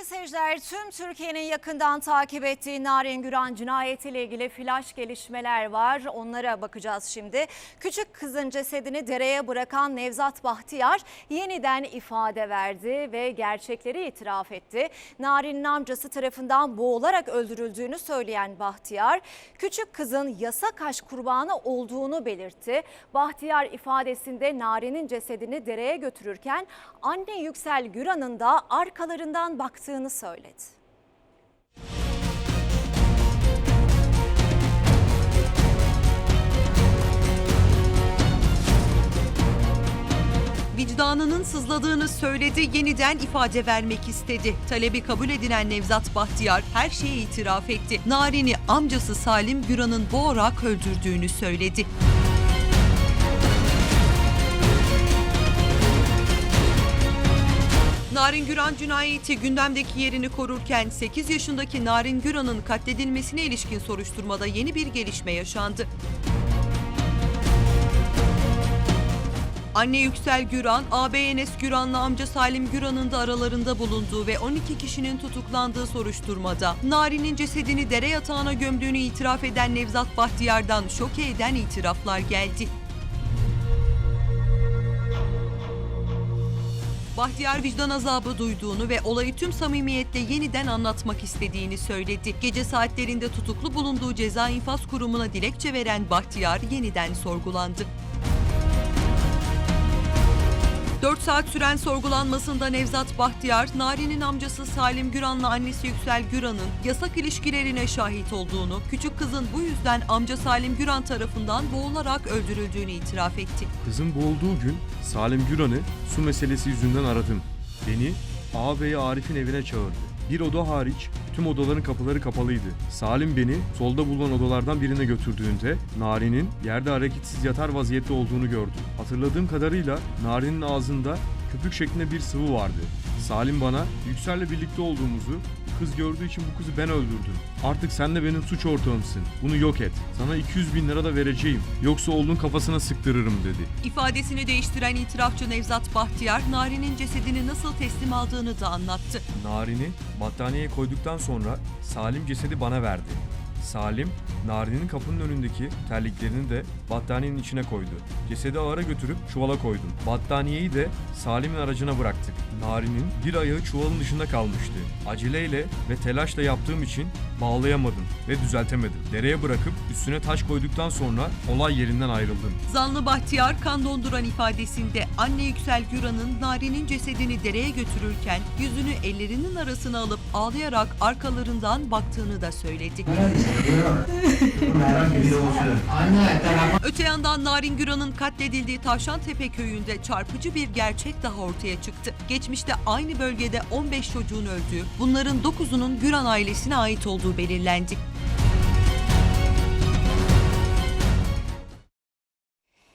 Sayın seyirciler tüm Türkiye'nin yakından takip ettiği Narin Güran cinayetiyle ilgili flash gelişmeler var. Onlara bakacağız şimdi. Küçük kızın cesedini dereye bırakan Nevzat Bahtiyar yeniden ifade verdi ve gerçekleri itiraf etti. Narin'in amcası tarafından boğularak öldürüldüğünü söyleyen Bahtiyar, küçük kızın yasak aşk kurbanı olduğunu belirtti. Bahtiyar ifadesinde Narin'in cesedini dereye götürürken anne Yüksel Güran'ın da arkalarından baktığını söyledi. Vicdanının sızladığını söyledi, yeniden ifade vermek istedi. Talebi kabul edilen Nevzat Bahtiyar her şeye itiraf etti. Narin'i amcası Salim Güran'ın boğarak öldürdüğünü söyledi. Narin Güran cinayeti gündemdeki yerini korurken 8 yaşındaki Narin Güran'ın katledilmesine ilişkin soruşturmada yeni bir gelişme yaşandı. Anne Yüksel Güran, ağabey Enes Güran'la amca Salim Güran'ın da aralarında bulunduğu ve 12 kişinin tutuklandığı soruşturmada Nari'nin cesedini dere yatağına gömdüğünü itiraf eden Nevzat Bahtiyar'dan şoke eden itiraflar geldi. Bahtiyar vicdan azabı duyduğunu ve olayı tüm samimiyetle yeniden anlatmak istediğini söyledi. Gece saatlerinde tutuklu bulunduğu ceza infaz kurumuna dilekçe veren Bahtiyar yeniden sorgulandı. 4 saat süren sorgulanmasında Nevzat Bahtiyar, Nari'nin amcası Salim Güran'la annesi Yüksel Güran'ın yasak ilişkilerine şahit olduğunu, küçük kızın bu yüzden amca Salim Güran tarafından boğularak öldürüldüğünü itiraf etti. Kızın boğulduğu gün Salim Güran'ı su meselesi yüzünden aradım. Beni ağabeyi Arif'in evine çağırdı. Bir oda hariç tüm odaların kapıları kapalıydı. Salim beni solda bulunan odalardan birine götürdüğünde Nari'nin yerde hareketsiz yatar vaziyette olduğunu gördüm. Hatırladığım kadarıyla Nari'nin ağzında köpük şeklinde bir sıvı vardı. Salim bana Yüksel'le birlikte olduğumuzu, kız gördüğü için bu kızı ben öldürdüm. Artık sen de benim suç ortağımsın. Bunu yok et. Sana 200 bin lira da vereceğim. Yoksa oğlunun kafasına sıktırırım dedi. İfadesini değiştiren itirafçı Nevzat Bahtiyar, Nari'nin cesedini nasıl teslim aldığını da anlattı. Narin'i battaniyeye koyduktan sonra Salim cesedi bana verdi. Salim, Narin'in kapının önündeki terliklerini de battaniyenin içine koydu. Cesedi ağara götürüp çuvala koydum. Battaniyeyi de Salim'in aracına bıraktık. Narin'in bir ayağı çuvalın dışında kalmıştı. Aceleyle ve telaşla yaptığım için bağlayamadım ve düzeltemedim. Dereye bırakıp üstüne taş koyduktan sonra olay yerinden ayrıldım. Zanlı Bahtiyar kan donduran ifadesinde anne Yüksel Güran'ın Nari'nin cesedini dereye götürürken yüzünü ellerinin arasına alıp ağlayarak arkalarından baktığını da söyledi. Öte yandan Narin Güran'ın katledildiği Tavşantepe köyünde çarpıcı bir gerçek daha ortaya çıktı. Geçmişte aynı bölgede 15 çocuğun öldüğü, bunların 9'unun Güran ailesine ait olduğu belirlendi.